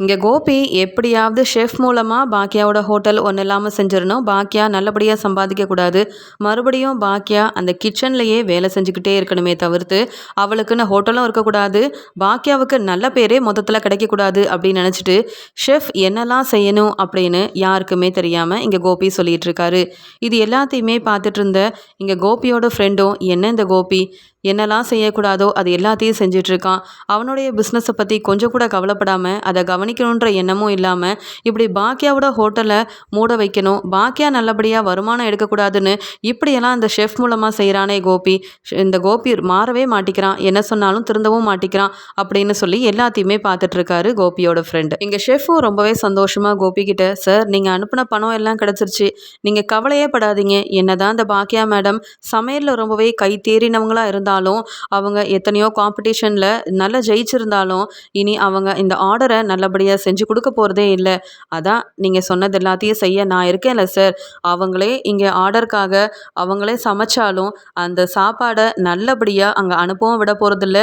இங்கே கோபி எப்படியாவது ஷெஃப் மூலமாக பாக்கியாவோட ஹோட்டல் ஒன்றும் இல்லாமல் செஞ்சிடணும். பாக்கியா நல்லபடியாக சம்பாதிக்கக்கூடாது மறுபடியும் பாக்கியா அந்த கிச்சன்லேயே வேலை செஞ்சுக்கிட்டே இருக்கணுமே தவிர்த்து அவளுக்குன்னு ஹோட்டலும் இருக்கக்கூடாது. பாக்கியாவுக்கு நல்ல பேரே மொத்தத்தில் கிடைக்கக்கூடாது அப்படின்னு நினச்சிட்டு ஷெஃப் என்னெல்லாம் செய்யணும் அப்படின்னு யாருக்குமே தெரியாமல் இங்கே கோபி சொல்லிகிட்டு இருக்காரு. இது எல்லாத்தையுமே பார்த்துட்டு இருந்த இங்கே கோபியோட ஃப்ரெண்டும் என்ன இந்த கோபி? என்னெல்லாம் செய்யக்கூடாதோ அது எல்லாத்தையும் செஞ்சிட்ருக்கான் அவனுடைய பிஸ்னஸை பற்றி கொஞ்சம் கூட கவலைப்படாமல் அதை கவனிக்கணுன்ற எண்ணமும் இல்லாமல் இப்படி பாக்கியாவோட ஹோட்டலை மூட வைக்கணும். பாக்கியா நல்லபடியாக வருமானம் எடுக்கக்கூடாதுன்னு இப்படியெல்லாம் இந்த ஷெஃப் மூலமாக செய்கிறானே கோபி. இந்த கோபி மாறவே மாட்டிக்கிறான். என்ன சொன்னாலும் திருந்தவும் மாட்டிக்கிறான் அப்படின்னு சொல்லி எல்லாத்தையுமே பார்த்துட்ருக்காரு கோபியோட ஃப்ரெண்டு எங்கள் ஷெஃபும் ரொம்பவே சந்தோஷமாக கோபி கிட்ட சார் நீங்கள் அனுப்பின பணம் எல்லாம் கிடச்சிருச்சு. நீங்கள் கவலையே படாதீங்க. என்னதான் இந்த பாக்கியா மேடம் சமையலில் ரொம்பவே கை தேறினவங்களாக இருந்தாலும் அவங்க எத்தனையோ காம்படிஷனில் நல்லா ஜெயிச்சிருந்தாலும் இனி அவங்க இந்த ஆர்டரை நல்லபடியாக செஞ்சு கொடுக்க போகிறதே இல்லை. அதான் நீங்கள் சொன்னது எல்லாத்தையும் செய்ய நான் இருக்கேன்ல சார் அவங்களே இங்கே ஆர்டருக்காக அவங்களே சமைச்சாலும் அந்த சாப்பாடை நல்லபடியாக அங்கே அனுப்பவும் விட போகிறதில்ல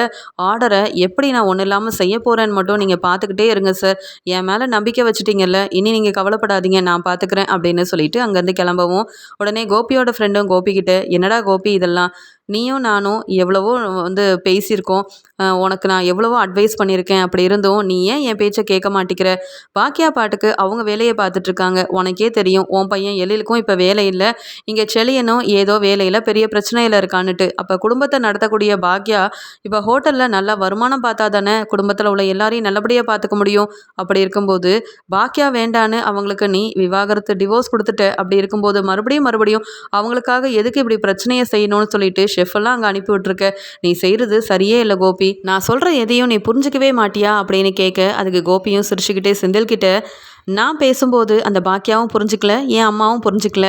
ஆர்டரை எப்படி நான் ஒன்றும் இல்லாமல் செய்ய போகிறேன்னு மட்டும் நீங்கள் பார்த்துக்கிட்டே இருங்க சார் என் மேலே நம்பிக்கை வச்சுட்டீங்கல்ல இனி நீங்கள் கவலைப்படாதீங்க நான் பார்த்துக்கிறேன் அப்படின்னு சொல்லிட்டு அங்கேருந்து கிளம்பவும். உடனே கோபியோட ஃப்ரெண்டும் கோபிக்கிட்ட என்னடா கோபி இதெல்லாம்? நீயும் நானும் எவ்வளவோ வந்து பேசியிருக்கோம். உனக்கு நான் எவ்வளவோ அட்வைஸ் பண்ணியிருக்கேன். அப்படி இருந்தும் நீ ஏன் என் பேச்சை கேட்க மாட்டேங்கிற பாக்கியா பாட்டுக்கு அவங்க வேலையை பார்த்துட்ருக்காங்க. உனக்கே தெரியும். உன் பையன் எழிலுக்கும் இப்போ வேலை இல்லை. இங்கே செளியனும் ஏதோ வேலையில் பெரிய பிரச்சனையில் இருக்கான்னுட்டு. அப்போ குடும்பத்தை நடத்தக்கூடிய பாக்கியா இப்போ ஹோட்டலில் நல்லா வருமானம் பார்த்தா தானே குடும்பத்தில் உள்ள எல்லாரையும் நல்லபடியாக பார்த்துக்க முடியும். அப்படி இருக்கும்போது பாக்கியா வேண்டான்னு அவங்களுக்கு நீ விவாகரத்து டிவோர்ஸ் கொடுத்துட்ட. அப்படி இருக்கும்போது மறுபடியும் மறுபடியும் அவங்களுக்காக எதுக்கு இப்படி பிரச்சனையை செய்யணும்னு சொல்லிட்டு ஷெஃபெல்லாம் அங்கே அனுப்பி விட்ருக்க நீ செய்கிறது சரியே இல்லை கோபி. நான் சொல்கிற எதையும் நீ புரிஞ்சிக்கவே மாட்டியா அப்படின்னு கேட்க அதுக்கு கோபியும் சிரிச்சுக்கிட்டே செந்தில்கிட்ட நான் பேசும்போது அந்த பாக்கியாவும் புரிஞ்சிக்கல என் அம்மாவும் புரிஞ்சிக்கல.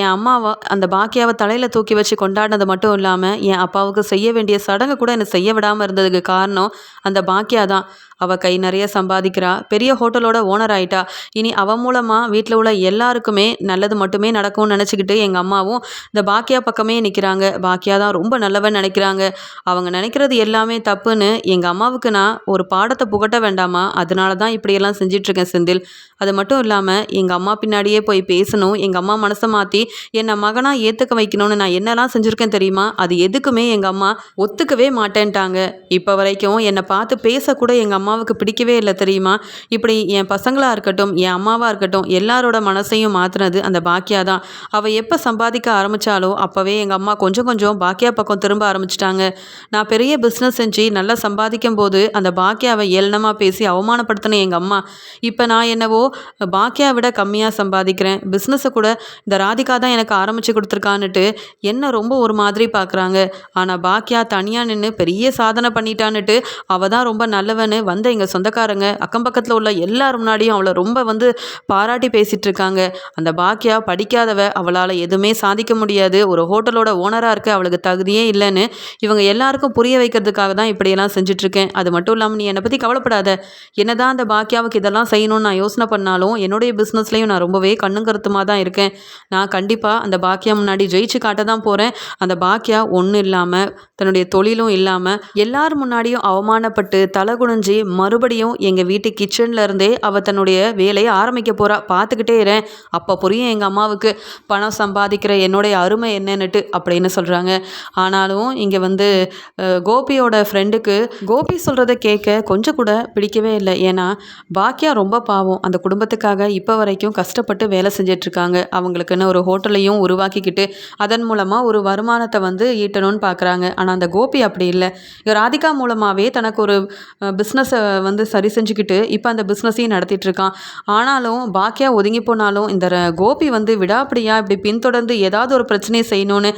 என் அம்மாவை அந்த பாக்கியாவை தலையில் தூக்கி வச்சு கொண்டாடினது மட்டும் இல்லாமல் என் அப்பாவுக்கு செய்ய வேண்டிய சடங்கு கூட என்னை செய்ய விடாமல் இருந்ததுக்கு காரணம் அந்த பாக்கியா தான் அவள் கை நிறைய சம்பாதிக்கிறா. பெரிய ஹோட்டலோட ஓனர் ஆயிட்டா. இனி அவன் மூலமாக வீட்டில் உள்ள எல்லாருக்குமே நல்லது மட்டுமே நடக்கும்னு நினச்சிக்கிட்டு எங்கள் அம்மாவும் இந்த பாக்கியா பக்கமே நிற்கிறாங்க பாக்கியா தான் ரொம்ப நல்லவன் நினைக்கிறாங்க. அவங்க நினைக்கிறது எல்லாமே தப்புன்னு எங்கள் அம்மாவுக்கு நான் ஒரு பாடத்தை புகட்ட வேண்டாமா? அதனால தான் இப்படியெல்லாம் செஞ்சிட்ருக்கேன் செந்தில். அது மட்டும் இல்லாமல் எங்கள் அம்மா பின்னாடியே போய் பேசணும். எங்கள் அம்மா மனசை மாற்றி என்னை மகனாக ஏற்றுக்க வைக்கணும்னு நான் என்னெல்லாம் செஞ்சுருக்கேன் தெரியுமா? அது எதுக்குமே எங்கள் அம்மா ஒத்துக்கவே மாட்டேன்ட்டாங்க. இப்போ வரைக்கும் என்னை பார்த்து பேசக்கூட எங்கள் அம்மா அம்மாவுக்கு பிடிக்கவே இல்லை தெரியுமா? இப்படி என் பசங்களாக இருக்கட்டும் என் அம்மாவாக இருக்கட்டும் எல்லாரோட மனசையும் மாற்றினது அந்த பாக்கியா தான். அவள் எப்போ சம்பாதிக்க ஆரம்பித்தாலோ அப்போவே எங்கள் அம்மா கொஞ்சம் கொஞ்சம் பாக்கியா பக்கம் திரும்ப ஆரம்பிச்சிட்டாங்க. நான் பெரிய பிஸ்னஸ் செஞ்சு நல்லா சம்பாதிக்கும் போது அந்த பாக்கியாவை ஏளனமாக பேசி அவமானப்படுத்தின எங்கள் அம்மா. இப்போ நான் என்னவோ பாக்கியா விட கம்மியாக சம்பாதிக்கிறேன். பிஸ்னஸை கூட இந்த ராதிகா தான் எனக்கு ஆரம்பித்து கொடுத்துருக்கான்னுட்டு என்ன ரொம்ப ஒரு மாதிரி பார்க்குறாங்க ஆனால் பாக்கியா தனியாக நின்று பெரிய சாதனை பண்ணிட்டான்னுட்டு அவள் தான் ரொம்ப நல்லவன்னு வந்து எங்கள் சொந்தக்காரங்க அக்கம் பக்கத்தில் உள்ள எல்லார் முன்னாடியும் அவளை ரொம்ப வந்து பாராட்டி பேசிகிட்டு இருக்காங்க அந்த பாக்கியா படிக்காதவ அவளால் எதுவுமே சாதிக்க முடியாது. ஒரு ஹோட்டலோட ஓனராக இருக்க அவளுக்கு தகுதியே இல்லைன்னு இவங்க எல்லாருக்கும் புரிய வைக்கிறதுக்காக தான் இப்படியெல்லாம் செஞ்சுட்ருக்கேன் அது மட்டும் இல்லாமல் நீ என்னை பற்றி கவலைப்படாத. என்னதான் அந்த பாக்கியாவுக்கு இதெல்லாம் செய்யணும்னு நான் யோசனை பண்ணாலும் என்னுடைய பிஸ்னஸ்லேயும் நான் ரொம்பவே கண்ணும் கருத்துமாக தான் இருக்கேன். நான் கண்டிப்பாக அந்த பாக்கியா முன்னாடி ஜெயிச்சு காட்ட தான் போகிறேன் அந்த பாக்கியா ஒன்றும் இல்லாமல் தன்னுடைய தொழிலும் இல்லாமல் எல்லார் முன்னாடியும் அவமானப்பட்டு தலை குனிஞ்சி மறுபடியும் எங்கள் வீட்டு கிச்சனில் இருந்தே அவள் தன்னுடைய வேலையை ஆரம்பிக்க போகிறா பார்த்துக்கிட்டே இருறேன் அப்போ புரியும் எங்கள் அம்மாவுக்கு பணம் சம்பாதிக்கிற என்னுடைய அருமை என்னன்னுட்டு அப்படின்னு சொல்கிறாங்க ஆனாலும் இங்கே வந்து கோபியோட ஃப்ரெண்டுக்கு கோபி சொல்கிறத கேட்க கொஞ்சம் கூட பிடிக்கவே இல்லை. ஏன்னா பாக்கியா ரொம்ப பாவம். அந்த குடும்பத்துக்காக இப்போ வரைக்கும் கஷ்டப்பட்டு வேலை செஞ்சிட்ருக்காங்க. அவங்களுக்குன்னு ஒரு ஹோட்டலையும் உருவாக்கிக்கிட்டு அதன் மூலமாக ஒரு வருமானத்தை வந்து ஈட்டணும்னு பார்க்குறாங்க ஆனால் அந்த கோபி அப்படி இல்லை. ராதிகா மூலமாகவே தனக்கு ஒரு பிஸ்னஸை வந்து சரி செஞ்சுக்கிட்டு இப்போ அந்த பிஸ்னஸையும் நடத்திட்டுருக்கான். ஆனாலும் பாக்கியா ஒதுங்கி போனாலும் இந்த கோபி வந்து விடாப்படியாக இப்படி பின்தொடர்ந்து ஏதாவது ஒரு பிரச்சனையை செய்யணும்னு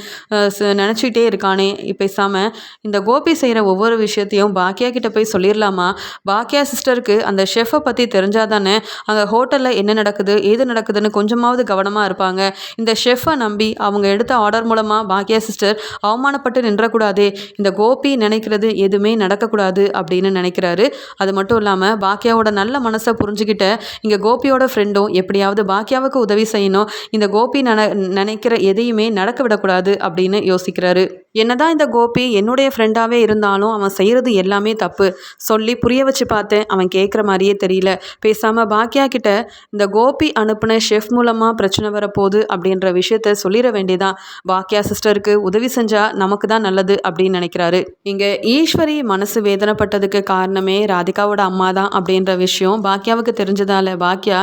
நினச்சிக்கிட்டே இருக்கானே பேசாமல் இந்த கோபி செய்கிற ஒவ்வொரு விஷயத்தையும் பாக்கியா கிட்ட போய் சொல்லிடலாமா பாக்கியா சிஸ்டருக்கு அந்த ஷெஃபை பற்றி தெரிஞ்சால் தானே அங்கே ஹோட்டலில் என்ன நடக்குது ஏது நடக்குதுன்னு கொஞ்சமாவது கவனமாக இருப்பாங்க. இந்த ஷெஃபை நம்பி அவங்க எடுத்த ஆர்டர் மூலமாக பாக்கியா சிஸ்டர் அவமானப்பட்டு நின்றக்கூடாதே இந்த கோபி நினைக்கிறது எதுவுமே நடக்கக்கூடாது அப்படின்னு நினைக்கிறாரு. அது மட்டும் இல்லாமல் பாக்கியாவோட நல்ல மனசை புரிஞ்சுக்கிட்ட இங்கே கோபியோட ஃப்ரெண்டும் எப்படியாவது பாக்கியாவுக்கு உதவி செய்யணும். இந்த கோபி நன நினைக்கிற எதையுமே நடக்க விடக்கூடாது அப்படின்னு யோசிக்கிறாரு. என்னதான் இந்த கோபி என்னுடைய ஃப்ரெண்டாகவே இருந்தாலும் அவன் செய்கிறது எல்லாமே தப்பு. சொல்லி புரிய வச்சு பார்த்தேன் அவன் கேட்குற மாதிரியே தெரியல. பேசாமல் பாக்கியா கிட்ட இந்த கோபி அனுப்பின ஷெஃப் மூலமாக பிரச்சனை வரப்போகுது அப்படின்ற விஷயத்த சொல்லிட வேண்டியதான் பாக்கியா சிஸ்டருக்கு உதவி செஞ்சால் நமக்கு தான் நல்லது அப்படின்னு நினைக்கிறாரு. இங்கே ஈஸ்வரி மனசு வேதனைப்பட்டதுக்கு காரணமே ரா ராதிகாவோட அம்மா தான் அப்படின்ற விஷயம் பாக்கியாவுக்கு தெரிஞ்சதால பாக்கியா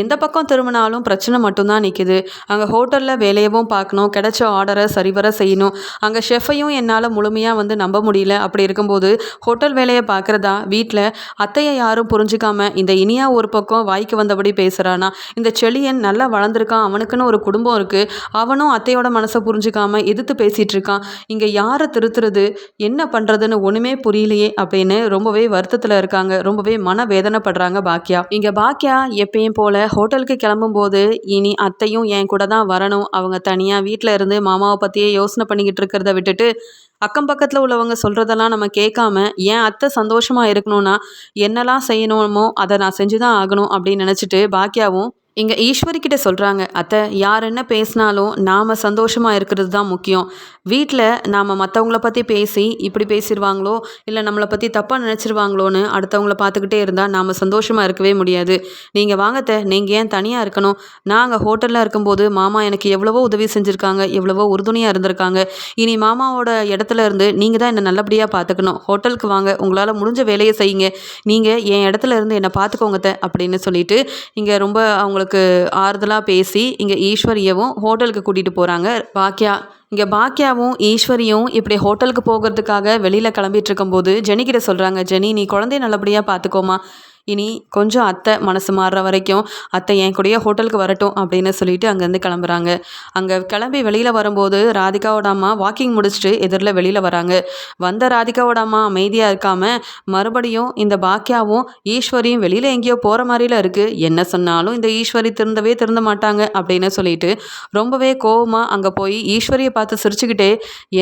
எந்த பக்கம் திரும்பினாலும் பிரச்சனை மட்டும்தான் நிற்கிது அங்கே ஹோட்டலில் வேலையவும் பார்க்கணும் கிடைச்ச ஆர்டரை சரிவர செய்யணும். அங்கே ஷெஃபையும் என்னால் முழுமையாக வந்து நம்ப முடியல. அப்படி இருக்கும்போது ஹோட்டல் வேலையை பார்க்குறதா? வீட்டில் அத்தையை யாரும் புரிஞ்சுக்காம இந்த இனியா ஒரு பக்கம் வாய்க்கு வந்தபடி பேசுகிறானா இந்த செளியன் நல்லா வளர்ந்துருக்கான் அவனுக்குன்னு ஒரு குடும்பம் இருக்குது அவனும் அத்தையோட மனசை புரிஞ்சுக்காம எதிர்த்து பேசிகிட்டு இருக்கான். இங்கே யாரை திருத்துறது? என்ன பண்ணுறதுன்னு ஒன்றுமே புரியலையே அப்படின்னு ரொம்பவே வருத்தத்தில் இருக்காங்க. ரொம்பவே மன வேதனைப்படுறாங்க பாக்கியா இங்கே பாக்கியா எப்பயும் போல ஹோட்டலுக்கு கிளம்பும்போது இனி அத்தையும் என் கூட தான் வரணும். அவங்க தனியாக வீட்டில் இருந்து மாமாவை பற்றியே யோசனை பண்ணிக்கிட்டு இருக்கிறத விட்டுட்டு அக்கம் பக்கத்தில் உள்ளவங்க சொல்கிறதெல்லாம் நம்ம கேட்காம ஏன் அத்தை சந்தோஷமாக இருக்கணும்னா என்னெல்லாம் செய்யணுமோ அதை நான் செஞ்சு தான் ஆகணும் அப்படின்னு நினச்சிட்டு பாக்கியாவும் இங்கே ஈஸ்வரி கிட்ட சொல்கிறாங்க அத்தை யார் என்ன பேசினாலும் நாம் சந்தோஷமாக இருக்கிறது தான் முக்கியம். வீட்டில் நாம் மற்றவங்கள பற்றி பேசி இப்படி பேசிடுவாங்களோ இல்லை நம்மளை பற்றி தப்பாக நினச்சிருவாங்களோன்னு அடுத்தவங்கள பார்த்துக்கிட்டே இருந்தால் நாம் சந்தோஷமாக இருக்கவே முடியாது. நீங்கள் வாங்கத்த நீங்கள் ஏன் தனியாக இருக்கணும்? நாங்கள் ஹோட்டலில் இருக்கும்போது மாமா எனக்கு எவ்வளவோ உதவி செஞ்சுருக்காங்க எவ்வளவோ உறுதுணையாக இருந்திருக்காங்க. இனி மாமாவோட இடத்துல இருந்து நீங்கள் தான் என்னை நல்லபடியாக பார்த்துக்கணும். ஹோட்டலுக்கு வாங்க உங்களால் முடிஞ்ச வேலையை செய்யுங்க. நீங்கள் என் இடத்துல இருந்து என்னை பார்த்துக்கோங்கத்த அப்படின்னு சொல்லிட்டு இங்கே ரொம்ப அவங்களுக்கு ஆறுதலாக பேசி இங்கே ஈஸ்வரியவும் ஹோட்டலுக்கு கூட்டிகிட்டு போகிறாங்க பாக்கியா இங்கே பாக்கியாவும் ஈஸ்வரியும் இப்படி ஹோட்டலுக்கு போகிறதுக்காக வெளியில் கிளம்பிட்டு இருக்கும்போது ஜெனிக்கிட்ட சொல்கிறாங்க ஜெனி நீ குழந்தைய நல்லபடியாக பார்த்துக்கோமா இனி கொஞ்சம் அத்தை மனசு மாறுற வரைக்கும் அத்தை என் கூடயே ஹோட்டலுக்கு வரட்டும் அப்படின்னு சொல்லிட்டு அங்கேருந்து கிளம்புறாங்க. அங்கே கிளம்பி வெளியில் வரும்போது ராதிகாவோட அம்மா வாக்கிங் முடிச்சுட்டு எதிரில் வெளியில் வராங்க. வந்த ராதிகாவோட அம்மா அமைதியாக இருக்காமல் மறுபடியும் இந்த பாக்கியாவும் ஈஸ்வரியும் வெளியில் எங்கேயோ போகிற மாதிரில இருக்குது என்ன சொன்னாலும் இந்த ஈஸ்வரி திருந்தவே திருந்த மாட்டாங்க அப்படின்னு சொல்லிட்டு ரொம்பவே கோவமாக அங்கே போய் ஈஸ்வரியை பார்த்து சிரிச்சுக்கிட்டே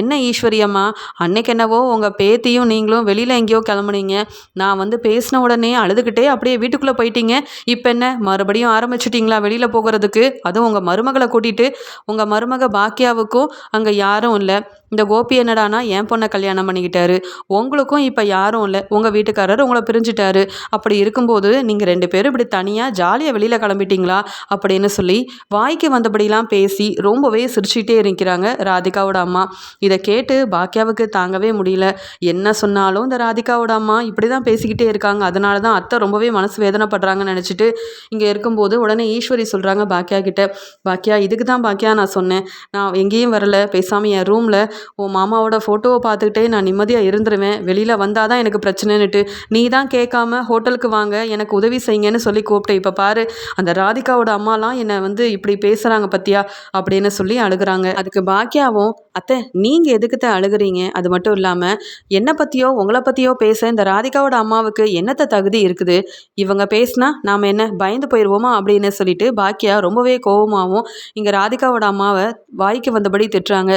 என்ன ஈஸ்வரி அம்மா அன்னைக்கு என்னவோ உங்கள் பேத்தியும் நீங்களும் வெளியில் எங்கேயோ கிளம்புனீங்க. நான் வந்து பேசின உடனே அழுதுகிட்டு அப்படியே வீட்டுக்குள்ளே போயிட்டீங்க. இப்போ என்ன? மறுபடியும் ஆரம்பிச்சிட்டிங்களா வெளியில் போகிறதுக்கு? அதுவும் உங்கள் மருமகளை கூட்டிகிட்டு உங்கள் மருமக பாக்கியாவுக்கும் அங்கே யாரும் இல்லை. இந்த கோபி என்னடானா என் பொண்ணை கல்யாணம் பண்ணிக்கிட்டாரு. உங்களுக்கும் இப்போ யாரும் இல்லை. உங்கள் வீட்டுக்காரர் உங்களை பிரிஞ்சுட்டாரு. அப்படி இருக்கும்போது நீங்கள் ரெண்டு பேரும் இப்படி தனியாக ஜாலியாக வெளியில் கிளம்பிட்டீங்களா? அப்படின்னு சொல்லி வாய்க்கு வந்தபடிலாம் பேசி ரொம்பவே சிரிச்சுக்கிட்டே இருக்கிறாங்க ராதிகாவோட அம்மா. இதை கேட்டு பாக்கியாவுக்கு தாங்கவே முடியல. என்ன சொன்னாலும் இந்த ராதிகாவோட அம்மா இப்படி தான் பேசிக்கிட்டே இருக்காங்க. அதனால தான் அத்தை ரொம்பவே மனசு வேதனைப்படுறாங்கன்னு நினச்சிட்டு இங்கே இருக்கும்போது உடனே ஈஸ்வரி சொல்கிறாங்க பாக்கியா கிட்ட. பாக்கியா இதுக்கு தான் பாக்கியா நான் சொன்னேன். நான் எங்கேயும் வரல. பேசாமல் என் ரூமில் உன் மாமாவோட ஃபோட்டோவை பார்த்துக்கிட்டே நான் நிம்மதியாக இருந்துருவேன். வெளியில் வந்தால் தான் எனக்கு பிரச்சனைன்னுட்டு. நீ தான் கேட்காம ஹோட்டலுக்கு வாங்க எனக்கு உதவி செய்யுங்கன்னு சொல்லி கூப்பிட்டேன் இப்போ பாரு அந்த ராதிகாவோட அம்மாலாம் என்னை வந்து இப்படி பேசுகிறாங்க பத்தியா? அப்படின்னு சொல்லி அழுகுறாங்க. அதுக்கு பாக்கியாவும் அத்தை நீங்கள் எதுக்குத்த அழுகுறீங்க? அது மட்டும் இல்லாமல் என்னை பற்றியோ உங்களை பற்றியோ பேச இந்த ராதிகாவோட அம்மாவுக்கு என்னத்த தகுதி இருக்குது? இவங்க பேசினா நாம் என்ன பயந்து போயிடுவோமா அப்படின்னு சொல்லிட்டு பாக்கியா ரொம்பவே கோவமாகவும் இங்கே ராதிகாவோட அம்மாவை வாய்க்கு வந்தபடி திட்டுறாங்க.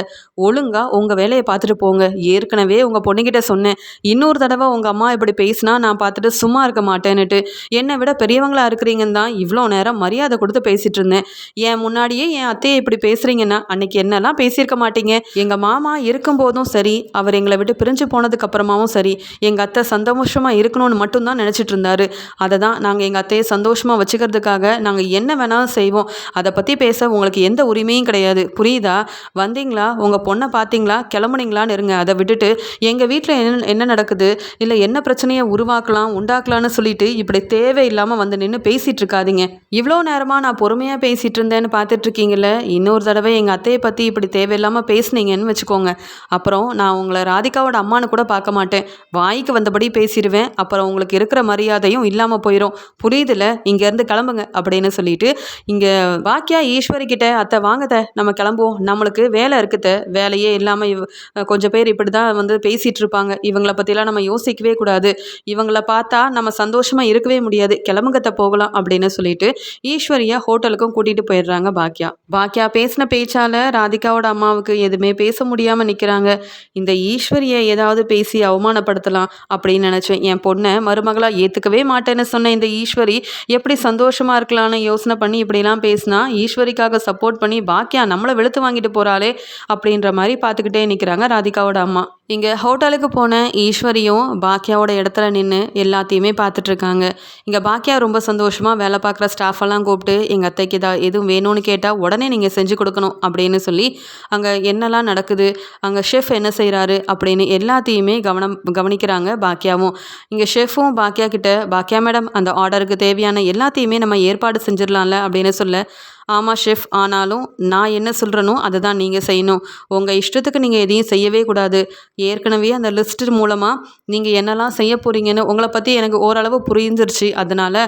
ஒழுங்காக உங்கள் வேலையை பார்த்துட்டு போங்க. ஏற்கனவே உங்கள் பொண்ணுக்கிட்ட சொன்னேன். இன்னொரு தடவை உங்கள் அம்மா இப்படி பேசினா நான் பார்த்துட்டு சும்மா இருக்க மாட்டேன்னுட்டு என்னை விட பெரியவங்களா இருக்கிறீங்கன்னு தான் இவ்வளோ நேரம் மரியாதை கொடுத்து பேசிகிட்டு இருந்தேன். என் முன்னாடியே என் அத்தையை இப்படி பேசுகிறீங்கன்னா அன்னைக்கு என்னெல்லாம் பேசியிருக்க மாட்டீங்க? எங்கள் மாமா இருக்கும்போதும் சரி அவர் எங்களை விட்டு பிரிஞ்சு போனதுக்கு அப்புறமாவும் சரி எங்கள் அத்தை சந்தோஷமாக இருக்கணும்னு மட்டும்தான் நினச்சிட்டு இருந்தாரு அதை தான் நாங்கள் எங்கள் அத்தையை சந்தோஷமாக வச்சுக்கிறதுக்காக நாங்கள் என்ன வேணாலும் செய்வோம். அதை பற்றி பேச உங்களுக்கு எந்த உரிமையும் கிடையாது. புரியுதா? வந்தீங்களா? உங்கள் பொண்ணை பார்த்தீங்களா கிளம்புனீங்களான்னு இருங்க. அதை விட்டுட்டு எங்கள் வீட்டில் என்ன என்ன நடக்குது? இல்லை என்ன பிரச்சனையை உருவாக்கலாம் உண்டாக்கலாம்னு சொல்லிட்டு இப்படி தேவையில்லாமல் வந்து நின்று பேசிகிட்டு இருக்காதீங்க இவ்வளோ நேரமாக நான் பொறுமையாக பேசிகிட்டு இருந்தேன்னு பார்த்துட்ருக்கீங்கள இன்னொரு தடவை எங்கள் அத்தையை பற்றி இப்படி தேவையில்லாமல் பேசுனீங்கன்னு வச்சுக்கோங்க. அப்புறம் நான் உங்களை ராதிகாவோட அம்மானு கூட பார்க்க மாட்டேன். வாய்க்கு வந்தபடி பேசிடுவேன். அப்புறம் உங்களுக்கு இருக்கிற மரியாதையும் இல்லாமல் போயிடும் புரியுதுல இங்கேருந்து கிளம்புங்க அப்படின்னு சொல்லிட்டு இங்கே வாக்கியா ஈஸ்வரி கிட்ட அத்தை வாங்கத்த நம்ம கிளம்புவோம். நம்மளுக்கு வேலை இருக்குத வேலையே இல்லாமல் இவ் கொஞ்சம் பேர் இப்படி தான் வந்து பேசிகிட்டு இருப்பாங்க இவங்கள பற்றிலாம் நம்ம யோசிக்கவே கூடாது. இவங்கள பார்த்தா நம்ம சந்தோஷமாக இருக்கவே முடியாது. கிளம்புங்கத்தை போகலாம். அப்படின்னு சொல்லிட்டு ஈஸ்வரியை ஹோட்டலுக்கும் கூட்டிகிட்டு போயிடுறாங்க பாக்கியா. பாக்கியா பேசின பேச்சால் ராதிகாவோட அம்மாவுக்கு எதுவுமே எதுவுமே பேச முடியாமல் நிற்கிறாங்க இந்த ஈஸ்வரியை ஏதாவது பேசி அவமானப்படுத்தலாம் அப்படின்னு நினச்சேன். என் பொண்ணை மருமகளாக ஏற்றுக்கவே மாட்டேன்னு சொன்ன இந்த ஈஸ்வரி எப்படி சந்தோஷமாக இருக்கலாம்னு யோசனை பண்ணி இப்படிலாம் பேசினா ஈஸ்வரிக்காக சப்போர்ட் பண்ணி பாக்கியா நம்மளை வெளுத்து வாங்கிட்டு போகிறாளே அப்படின்ற மாதிரி பார்த்துக்கிட்டே நிற்கிறாங்க ராதிகாவோட அம்மா. இங்கே ஹோட்டலுக்கு போன ஈஸ்வரியும் பாக்கியாவோட இடத்துல நின்று எல்லாத்தையுமே பார்த்துட்ருக்காங்க இங்கே பாக்கியா ரொம்ப சந்தோஷமாக வேலை பார்க்குற ஸ்டாஃபெல்லாம் கூப்பிட்டு எங்கள் அத்தைக்கு ஏதாவது எதுவும் வேணும்னு கேட்டால் உடனே நீங்கள் செஞ்சு கொடுக்கணும் அப்படின்னு சொல்லி அங்கே என்னெல்லாம் நடக்குது. அங்கே ஷெஃப் என்ன செய்கிறாரு அப்படின்னு எல்லாத்தையுமே கவனம் கவனிக்கிறாங்க பாக்கியாவும் இங்கே ஷெஃபும் பாக்கியா கிட்ட பாக்கியா மேடம் அந்த ஆர்டருக்கு தேவையான எல்லாத்தையுமே நம்ம ஏற்பாடு செஞ்சிடலாம்ல அப்படின்னு சொல்ல ஆமாம் ஷெஃப் ஆனாலும் நான் என்ன சொல்கிறனோ அதை தான் நீங்கள் செய்யணும். உங்கள் இஷ்டத்துக்கு நீங்கள் எதையும் செய்யவே கூடாது. ஏற்கனவே அந்த லிஸ்ட்டு மூலமாக நீங்கள் என்னெல்லாம் செய்ய போகிறீங்கன்னு உங்களை பற்றி எனக்கு ஓரளவு புரிஞ்சிருச்சு. அதனால்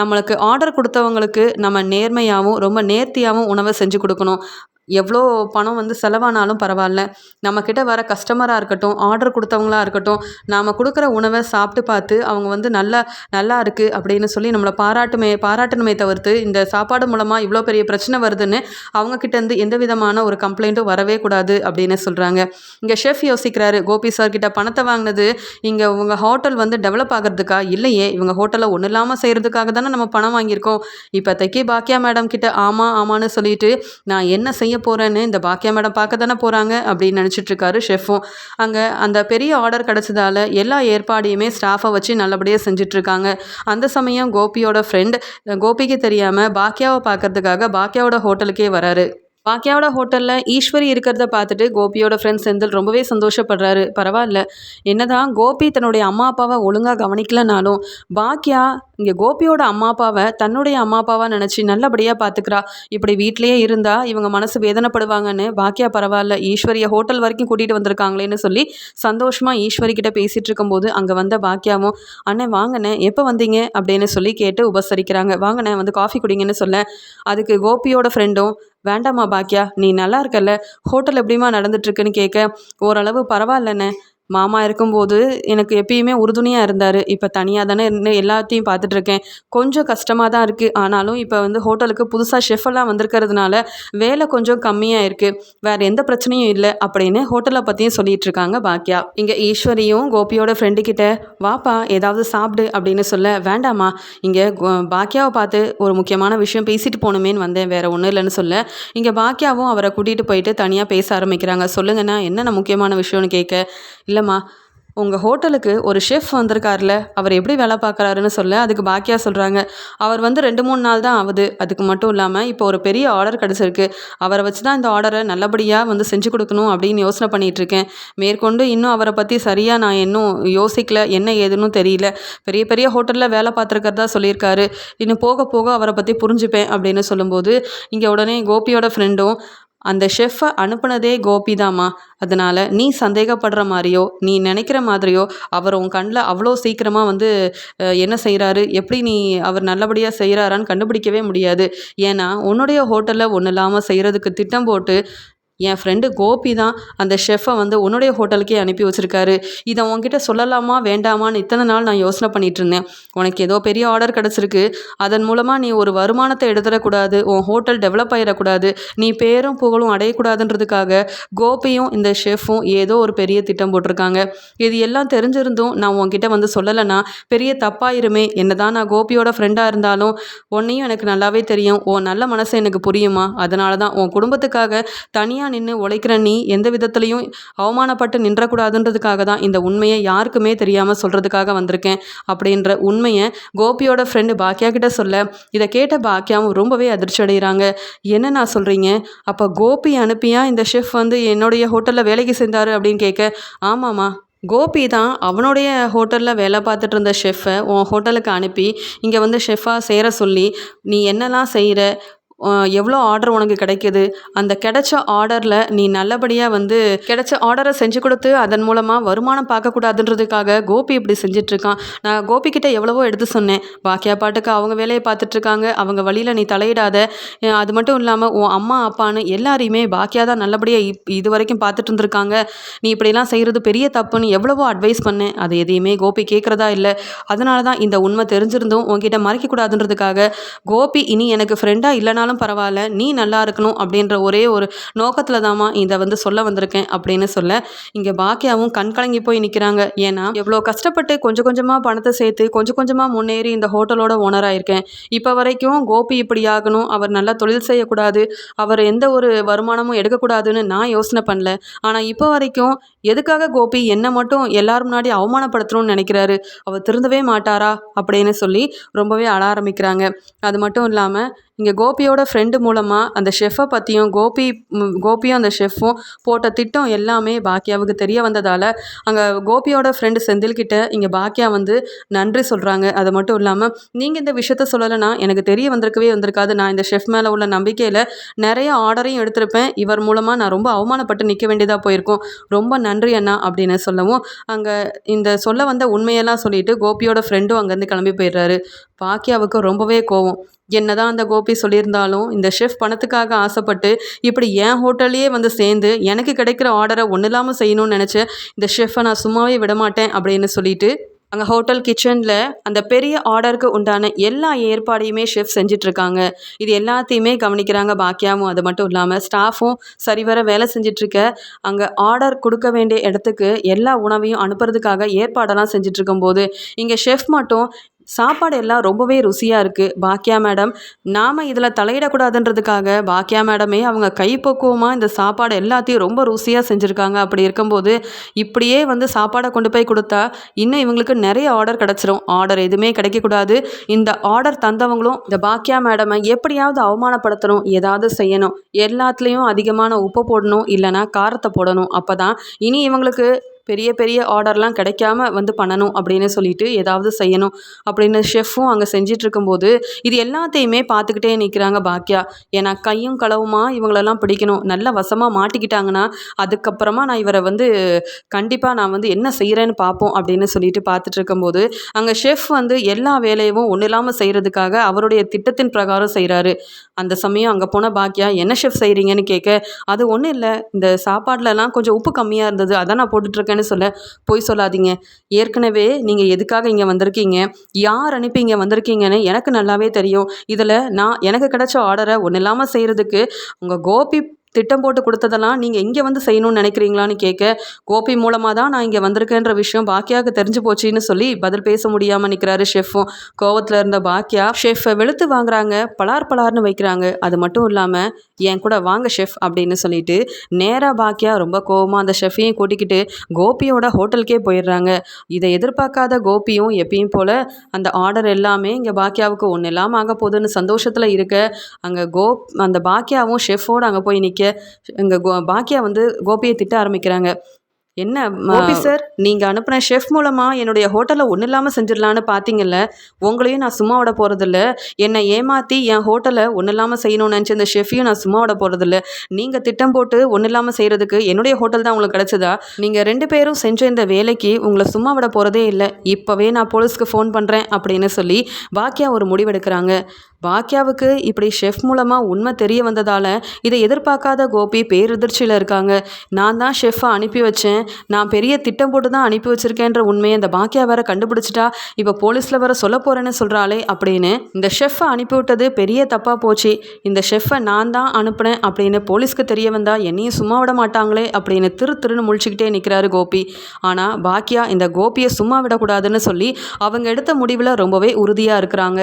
நம்மளுக்கு ஆர்டர் கொடுத்தவங்களுக்கு நம்ம நேர்மையாகவும் ரொம்ப நேர்த்தியாகவும் உணவை செஞ்சு கொடுக்கணும். எவ்வளோ பணம் வந்து செலவானாலும் பரவாயில்ல. நம்மக்கிட்ட வர கஸ்டமராக இருக்கட்டும் ஆர்டர் கொடுத்தவங்களா இருக்கட்டும் நாம் கொடுக்குற உணவை சாப்பிட்டு பார்த்து அவங்க வந்து நல்லா நல்லா இருக்குது அப்படின்னு சொல்லி நம்மளை பாராட்டுமே பாராட்டணுமே தவிர்த்து இந்த சாப்பாடு மூலமாக இவ்வளோ பெரிய பிரச்சனை வருதுன்னு அவங்கக்கிட்டேருந்து எந்த விதமான ஒரு கம்ப்ளைண்ட்டும் வரவே கூடாது அப்படின்னு சொல்கிறாங்க இங்கே ஷெஃப் யோசிக்கிறாரு கோபி சார் கிட்ட பணத்தை வாங்கினது இங்கே உங்கள் ஹோட்டல் வந்து டெவலப் ஆகிறதுக்கா? இல்லையே இவங்க ஹோட்டலை ஒன்றும் இல்லாமல் செய்கிறதுக்காக தானே நம்ம பணம் வாங்கியிருக்கோம். இப்போதைக்கு பாக்கியா மேடம் கிட்ட ஆமாம் ஆமான்னு சொல்லிட்டு நான் என்ன செய்ய போகிறேன்னு இந்த பாக்கியா மேடம் பார்க்க தானே போகிறாங்க அப்படின்னு நினச்சிட்ருக்காரு ஷெஃபும். அங்கே அந்த பெரிய ஆர்டர் கிடச்சதால எல்லா ஏற்பாடையுமே ஸ்டாஃபை வச்சு நல்லபடியாக செஞ்சிட்ருக்காங்க அந்த சமயம் கோபியோட ஃப்ரெண்ட் கோபிக்கு தெரியாமல் பாக்கியாவை பார்க்கறதுக்காக பாக்கியாவோட ஹோட்டலுக்கே வராரு. பாக்கியாவோட ஹோட்டலில் ஈஸ்வரி இருக்கிறத பார்த்துட்டு கோபியோட ஃப்ரெண்ட் செந்தில் ரொம்பவே சந்தோஷப்படுறாரு. பரவாயில்ல. என்னதான் கோபி தன்னுடைய அம்மா அப்பாவை ஒழுங்காக கவனிக்கலனாலும் பாக்கியா இங்கே கோபியோட அம்மா அப்பாவை தன்னுடைய அம்மா அப்பாவாக நினச்சி நல்லபடியாக பார்த்துக்கிறா இப்படி வீட்லேயே இருந்தால் இவங்க மனசு வேதனைப்படுவாங்கன்னு பாக்கியா பரவாயில்ல. ஈஸ்வரியை ஹோட்டல் வரைக்கும் கூட்டிகிட்டு வந்திருக்காங்களேன்னு சொல்லி சந்தோஷமாக ஈஸ்வரி கிட்ட பேசிகிட்டு இருக்கும்போது அங்கே வந்த பாக்கியாவும் அண்ணன் வாங்கண்ணே எப்போ வந்தீங்க? அப்படின்னு சொல்லி கேட்டு உபசரிக்கிறாங்க. வாங்கண்ணே வந்து காஃபி குடிங்கன்னு சொல்ல. அதுக்கு கோபியோட ஃப்ரெண்டும் வேண்டாமா பாக்கியா நீ நல்லா இருக்கல்ல? ஹோட்டல் எப்படிமா நடந்துட்டுருக்குன்னு கேட்க ஓரளவு பரவாயில்லண்ணே. மாமா இருக்கும்போது எனக்கு எப்பயுமே உறுதுணையாக இருந்தார். இப்போ தனியாக தானே இருந்து எல்லாத்தையும் பார்த்துட்ருக்கேன். கொஞ்சம் கஷ்டமாக தான் இருக்குது ஆனாலும் இப்போ வந்து ஹோட்டலுக்கு புதுசாக ஷெஃபெல்லாம் வந்திருக்கிறதுனால வேலை கொஞ்சம் கம்மியாக இருக்குது வேறு எந்த பிரச்சனையும் இல்லை அப்படின்னு ஹோட்டலை பற்றியும் சொல்லிகிட்டு இருக்காங்க பாக்கியா இங்கே ஈஸ்வரியும் கோபியோட ஃப்ரெண்டுக்கிட்ட வாப்பா ஏதாவது சாப்பிடு அப்படின்னு சொல்ல வேண்டாமா இங்கே பாக்கியாவை பார்த்து ஒரு முக்கியமான விஷயம் பேசிட்டு போகணுமேன்னு வந்தேன். வேறு ஒன்றும் இல்லைன்னு சொல்ல. இங்கே பாக்கியாவும் அவரை கூட்டிகிட்டு போயிட்டு தனியாக பேச ஆரம்பிக்கிறாங்க. சொல்லுங்கண்ணா என்னென்ன முக்கியமான விஷயம்னு கேட்க இல்லைம்மா உங்கள் ஹோட்டலுக்கு ஒரு ஷெஃப் வந்திருக்காருல அவர் எப்படி வேலை பார்க்குறாருன்னு சொல்ல அதுக்கு பாக்கியா சொல்கிறாங்க அவர் வந்து ரெண்டு மூணு நாள் தான் ஆகுது. அதுக்கு மட்டும் இல்லாமல் இப்போ ஒரு பெரிய ஆர்டர் கிடச்சிருக்கு. அவரை வச்சு தான் இந்த ஆர்டரை நல்லபடியாக வந்து செஞ்சு கொடுக்கணும் அப்படின்னு யோசனை பண்ணிகிட்ருக்கேன் மேற்கொண்டு இன்னும் அவரை பற்றி சரியாக நான் இன்னும் யோசிக்கல என்ன ஏதுன்னு தெரியல. பெரிய பெரிய ஹோட்டலில் வேலை பார்த்துருக்கிறதா சொல்லியிருக்காரு. இன்னும் போக போக அவரை பற்றி புரிஞ்சுப்பேன் அப்படின்னு சொல்லும்போது இங்கே உடனே கோபியோட ஃப்ரெண்டும் அந்த ஷெஃப்பை அனுப்புனதே கோபி தாம்மா அதனால் நீ சந்தேகப்படுற மாதிரியோ நீ நினைக்கிற மாதிரியோ அவர் உன் கண்ணில் அவ்வளோ சீக்கிரமாக வந்து என்ன செய்கிறாரு எப்படி நீ அவர் நல்லபடியாக செய்கிறாரான்னு கண்டுபிடிக்கவே முடியாது. ஏன்னா உன்னுடைய ஹோட்டலில் ஒன்றும் இல்லாமல் செய்கிறதுக்கு திட்டம் போட்டு என் ஃப்ரெண்டு கோபி தான் அந்த ஷெஃப்பை வந்து உன்னுடைய ஹோட்டலுக்கே அனுப்பி வச்சுருக்காரு. இதை உங்ககிட்ட சொல்லலாமா வேண்டாமான்னு இத்தனை நாள் நான் யோசனை பண்ணிகிட்டு இருந்தேன். உனக்கு ஏதோ பெரிய ஆர்டர் கிடச்சிருக்கு. அதன் மூலமாக நீ ஒரு வருமானத்தை எடுத்துடக்கூடாது. உன் ஹோட்டல் டெவலப் ஆகிடக்கூடாது நீ பேரும் புகழும் அடையக்கூடாதுன்றதுக்காக கோபியும் இந்த ஷெஃப்பும் ஏதோ ஒரு பெரிய திட்டம் போட்டிருக்காங்க. இது எல்லாம் தெரிஞ்சிருந்தும் நான் உன்கிட்ட வந்து சொல்லலைன்னா பெரிய தப்பாயிருமே. என்னதான் நான் கோபியோட ஃப்ரெண்டாக இருந்தாலும் உன்னையும் எனக்கு நல்லாவே தெரியும். உன் நல்ல மனசு எனக்கு புரியுமா? அதனால தான் உன் குடும்பத்துக்காக தனியாக தனியாக நின்று உழைக்கிற நீ எந்த விதத்துலையும் அவமானப்பட்டு நின்றக்கூடாதுன்றதுக்காக தான் இந்த உண்மையை யாருக்குமே தெரியாமல் சொல்கிறதுக்காக வந்திருக்கேன் அப்படின்ற உண்மையை கோபியோட ஃப்ரெண்டு பாக்கியா கிட்ட சொல்ல. இதை கேட்ட பாக்கியாவும் ரொம்பவே அதிர்ச்சி அடைகிறாங்க என்ன நான் சொல்கிறீங்க அப்போ கோபி அனுப்பியா? இந்த ஷெஃப் வந்து என்னுடைய ஹோட்டலில் வேலைக்கு செஞ்சார் அப்படின்னு கேட்க ஆமாம்மா. கோபி தான் அவனுடைய ஹோட்டலில் வேலை பார்த்துட்டு இருந்த ஷெஃப்பை உன் ஹோட்டலுக்கு அனுப்பி இங்கே வந்து ஷெஃபாக சேர சொல்லி நீ என்னெல்லாம் செய்கிற எவ்வளோ ஆர்டர் உனக்கு கிடைக்கிது? அந்த கிடைச்ச ஆர்டரில் நீ நல்லபடியாக வந்து கிடைச்ச ஆர்டரை செஞ்சு கொடுத்து அதன் மூலமாக வருமானம் பார்க்கக்கூடாதுன்றதுக்காக கோபி இப்படி செஞ்சிட்ருக்கான். நான் கோபிக்கிட்ட எவ்வளவோ எடுத்து சொன்னேன். பாக்கியா பாட்டுக்கு அவங்க வேலையை பார்த்துட்ருக்காங்க. அவங்க வழியில் நீ தலையிடாத. அது மட்டும் இல்லாமல் உன் அம்மா அப்பான்னு எல்லாரையுமே பாக்கியா தான் நல்லபடியாக இப் இது வரைக்கும் பார்த்துட்டு இருந்திருக்காங்க நீ இப்படிலாம் செய்கிறது பெரிய தப்புன்னு எவ்வளவோ அட்வைஸ் பண்ணேன். அது எதையுமே கோபி கேட்குறதா இல்லை. அதனால தான் இந்த உண்மை தெரிஞ்சிருந்தும் உங்ககிட்ட மறைக்கக்கூடாதுன்றதுக்காக கோபி இனி எனக்கு ஃப்ரெண்டாக இல்லைனா இருந்தாலும் பரவாயில்ல நீ நல்லா இருக்கணும் அப்படின்ற ஒரே ஒரு நோக்கத்தில் தாம்மா இதை வந்து சொல்ல வந்திருக்கேன் அப்படின்னு சொல்ல இங்கே பாக்கியாவும் கண் கலங்கி போய் நிற்கிறாங்க ஏன்னா எவ்வளோ கஷ்டப்பட்டு கொஞ்சம் கொஞ்சமாக பணத்தை சேர்த்து கொஞ்சம் கொஞ்சமாக முன்னேறி இந்த ஹோட்டலோட ஓனராக இருக்கேன். இப்போ வரைக்கும் கோபி இப்படி ஆகணும் அவர் நல்லா தொழில் செய்யக்கூடாது அவர் எந்த ஒரு வருமானமும் எடுக்கக்கூடாதுன்னு நான் யோசனை பண்ணல. ஆனால் இப்போ வரைக்கும் எதுக்காக கோபி என்னை மட்டும் எல்லாரும் முன்னாடி அவமானப்படுத்தணும்னு நினைக்கிறாரு? அவர் திருந்தவே மாட்டாரா? அப்படின்னு சொல்லி ரொம்பவே அழ ஆரம்பிக்கிறாங்க. அது மட்டும் இல்லாமல் இங்கே கோபியோட ஃப்ரெண்டு மூலமாக அந்த ஷெஃப்பை பற்றியும் கோபி கோபியும் அந்த ஷெஃப்பும் போட்ட திட்டம் எல்லாமே பாக்கியாவுக்கு தெரிய வந்ததால் அங்கே கோபியோட ஃப்ரெண்டு செந்தில்கிட்ட இங்கே பாக்கியா வந்து நன்றி சொல்கிறாங்க அது மட்டும் இல்லாமல் நீங்கள் இந்த விஷயத்த சொல்லலைன்னா எனக்கு தெரிய வந்திருக்கவே வந்திருக்காது. நான் இந்த ஷெஃப் மேலே உள்ள நம்பிக்கையில் நிறைய ஆர்டரையும் எடுத்திருப்பேன். இவர் மூலமாக நான் ரொம்ப அவமானப்பட்டு நிற்க வேண்டியதாக போயிருக்கோம். ரொம்ப நன்றி அண்ணா அப்படின்னு சொல்லவும் அங்கே இந்த சொல்ல வந்த உண்மையெல்லாம் சொல்லிட்டு கோபியோட ஃப்ரெண்டும் அங்கேருந்து கிளம்பி போயிடுறாரு. பாக்கியாவுக்கு ரொம்பவே கோவம். என்னதான் அந்த கோபி சொல்லியிருந்தாலும் இந்த ஷெஃப் பணத்துக்காக ஆசைப்பட்டு இப்படி என் ஹோட்டல்லையே வந்து சேர்ந்து எனக்கு கிடைக்கிற ஆர்டரை ஒன்றும் இல்லாமல் செய்யணும்னு நினச்ச இந்த ஷெஃப்பை நான் சும்மாவே விட மாட்டேன் அப்படின்னு சொல்லிட்டு அங்கே ஹோட்டல் கிச்சனில் அந்த பெரிய ஆர்டருக்கு உண்டான எல்லா ஏற்பாடையுமே ஷெஃப் செஞ்சிட்ருக்காங்க. இது எல்லாத்தையுமே கவனிக்கிறாங்க பாக்கியாவும். அது மட்டும் இல்லாமல் ஸ்டாஃபும் சரிவர வேலை செஞ்சிட்ருக்க அங்கே ஆர்டர் கொடுக்க வேண்டிய இடத்துக்கு எல்லா உணவையும் அனுப்புறதுக்காக ஏற்பாடெல்லாம் செஞ்சுட்டு போது இங்கே ஷெஃப் மட்டும் சாப்பாடு எல்லாம் ரொம்பவே ருசியாக இருக்குது பாக்கியா மேடம் நாம் இதில் தலையிடக்கூடாதுன்றதுக்காக பாக்கியா மேடமே அவங்க கைப்பக்குவமாக இந்த சாப்பாடு எல்லாத்தையும் ரொம்ப ருசியாக செஞ்சுருக்காங்க. அப்படி இருக்கும்போது இப்படியே வந்து சாப்பாடை கொண்டு போய் கொடுத்தா இன்னும் இவங்களுக்கு நிறைய ஆர்டர் கிடச்சிரும். ஆர்டர் எதுவுமே கிடைக்கக்கூடாது. இந்த ஆர்டர் தந்தவங்களும் இந்த பாக்கியா மேடமை எப்படியாவது அவமானப்படுத்தணும் ஏதாவது செய்யணும். எல்லாத்துலேயும் அதிகமான உப்பு போடணும் இல்லைன்னா காரத்தை போடணும். அப்போ தான் இனி இவங்களுக்கு பெரிய பெரிய ஆர்டர்லாம் கிடைக்காம வந்து பண்ணணும் அப்படின்னு சொல்லிட்டு ஏதாவது செய்யணும் அப்படின்னு ஷெஃப்பும் அங்கே செஞ்சிட்டு இருக்கும்போது இது எல்லாத்தையுமே பார்த்துக்கிட்டே நிற்கிறாங்க பாக்கியா ஏன்னா கையும் களவுமா இவங்களெல்லாம் பிடிக்கணும். நல்ல வசமாக மாட்டிக்கிட்டாங்கன்னா அதுக்கப்புறமா நான் இவரை வந்து கண்டிப்பாக நான் வந்து என்ன செய்கிறேன்னு பார்ப்போம் அப்படின்னு சொல்லிட்டு பார்த்துட்டு இருக்கும்போது அங்கே ஷெஃப் வந்து எல்லா வேலையும் ஒன்றும் இல்லாமல் செய்கிறதுக்காக அவருடைய திட்டத்தின் பிரகாரம் செய்கிறாரு அந்த சமயம் அங்கே போன பாக்கியா என்ன ஷெஃப் செய்கிறீங்கன்னு கேட்க அது ஒன்றும் இல்லை. இந்த சாப்பாடுலலாம் கொஞ்சம் உப்பு கம்மியாக இருந்தது. அதான் நான் போட்டுட்ருக்கேன்னு சொல்ல போய் சொல்லாதீங்க. ஏற்கனவே நீங்கள் எதுக்காக இங்கே வந்திருக்கீங்க? யார் அனுப்பி இங்கே வந்திருக்கீங்கன்னு எனக்கு நல்லாவே தெரியும். இதில் நான் எனக்கு கிடைச்ச ஆர்டரை ஒன்றும் இல்லாமல் செய்கிறதுக்கு உங்கள் கோபி திட்டம் போட்டு கொடுத்ததெல்லாம் நீங்கள் இங்கே வந்து செய்யணும்னு நினைக்கிறீங்களான்னு கேட்க கோபி மூலமாக தான் நான் இங்கே வந்திருக்கேன்ற விஷயம் பாக்கியாவுக்கு தெரிஞ்சு போச்சுன்னு சொல்லி பதில் பேச முடியாமல் நிற்கிறாரு ஷெஃப்பும் கோவத்தில் இருந்த பாக்கியா ஷெஃப்பை வெளுத்து வாங்குறாங்க பலார் பலார்னு வைக்கிறாங்க. அது மட்டும் இல்லாமல் என் கூட வாங்க ஷெஃப் அப்படின்னு சொல்லிட்டு நேராக பாக்கியா ரொம்ப கோவமாக அந்த ஷெஃபையும் கூட்டிக்கிட்டு கோபியோட ஹோட்டலுக்கே போயிடுறாங்க. இதை எதிர்பார்க்காத கோபியும் எப்பயும் போல் அந்த ஆர்டர் எல்லாமே இங்கே பாக்கியாவுக்கு ஒன்றும் இல்லாமல் ஆக போகுதுன்னு சந்தோஷத்தில் இருக்க அங்கே கோப் அந்த பாக்கியாவும் ஷெஃபோடு அங்கே போய் நிற்க இங்கே கோ பாக்கியா வந்து கோபியை திட்ட ஆரம்பிக்கிறாங்க. என்ன சார். நீங்கள் அனுப்பின ஷெஃப் மூலமாக என்னுடைய ஹோட்டலில் ஒன்றும் இல்லாமல் செஞ்சிடலான்னு பார்த்தீங்கல்ல உங்களையும் நான் சும்மா விட போகிறதில்ல என்னை ஏமாற்றி என் ஹோட்டலை ஒன்றும் இல்லாமல் செய்யணும்னு நினச்ச இந்த ஷெஃப்பையும் நான் சும்மா விட போகிறதில்ல நீங்கள் திட்டம் போட்டு ஒன்றும் இல்லாமல் செய்கிறதுக்கு என்னுடைய ஹோட்டல் தான் உங்களுக்கு கிடச்சதா? நீங்கள் ரெண்டு பேரும் செஞ்ச இந்த வேலைக்கு உங்களை சும்மா விட போகிறதே இல்லை. இப்போவே நான் போலீஸ்க்கு ஃபோன் பண்ணுறேன் அப்படின்னு சொல்லி பாக்கியா ஒரு முடிவெடுக்கிறாங்க. பாக்கியாவுக்கு இப்படி ஷெஃப் மூலமாக உண்மை தெரிய வந்ததால் இதை எதிர்பார்க்காத கோபி பேரெதிர்ச்சியில் இருக்காங்க. நான் தான் ஷெஃப்பை அனுப்பி வச்சேன். நான் பெரிய திட்டம் போட்டு தான் அனுப்பி வச்சிருக்கேன்ற உண்மையை அந்த பாக்கியா வேற கண்டுபிடிச்சிட்டா. இப்போ போலீஸில் வேற சொல்ல போகிறேன்னு சொல்கிறாளே அப்படின்னு இந்த ஷெஃப்பை அனுப்பிவிட்டது பெரிய தப்பாக போச்சு. இந்த ஷெஃப்பை நான் தான் அனுப்புனேன் அப்படின்னு போலீஸ்க்கு தெரிய வந்தால் என்னையும் சும்மா விட மாட்டாங்களே அப்படின்னு திரு திருன்னு முழிச்சுக்கிட்டே நிற்கிறாரு கோபி. ஆனால் பாக்கியா இந்த கோபியை சும்மா விடக்கூடாதுன்னு சொல்லி அவங்க எடுத்த முடிவில் ரொம்பவே உறுதியாக இருக்கிறாங்க.